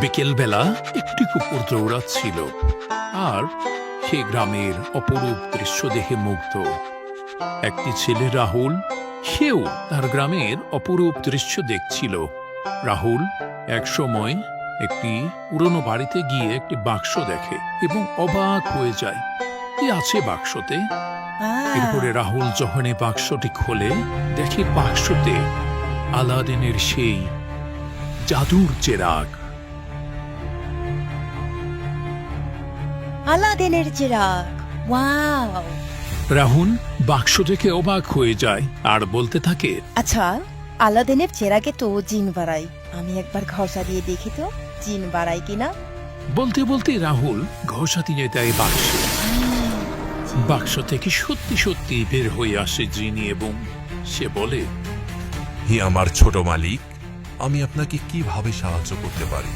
বিকেলবেলা একটি কুকুর দৌড়াচ্ছিল আর সে গ্রামের অপরূপ দৃশ্য দেখে মুগ্ধ। একটি ছেলে রাহুল সেও তার গ্রামের অপরূপ দৃশ্য দেখছিল। রাহুল এক সময় একটি পুরনো বাড়িতে গিয়ে একটি বাক্স দেখে এবং অবাক হয়ে যায় কি আছে বাক্সতে? এরপরে রাহুল যখন এই বাক্সটি খোলে দেখে বাক্সতে আলাদিনের সেই জাদুর চেরাগ। আলাদিনের চিরাগ। ওয়াও রাহুল বাক্স দেখে অবাক হয়ে যায় আর বলতে থাকে আচ্ছা আলাদিনের চেরাগে তো জিন বাড়াই। আমি একবার ঘষা দিয়ে দেখি তো জিন বাড়াই কিনা। বলতে বলতে রাহুল ঘষা দিয়ে দেয় বাক্সে। বাক্স থেকে সত্যি সত্যি বের হয়ে আসে জিনি এবং সে বলে হে আমার ছোট মালিক আমি আপনাকে কীভাবে সাহায্য করতে পারি?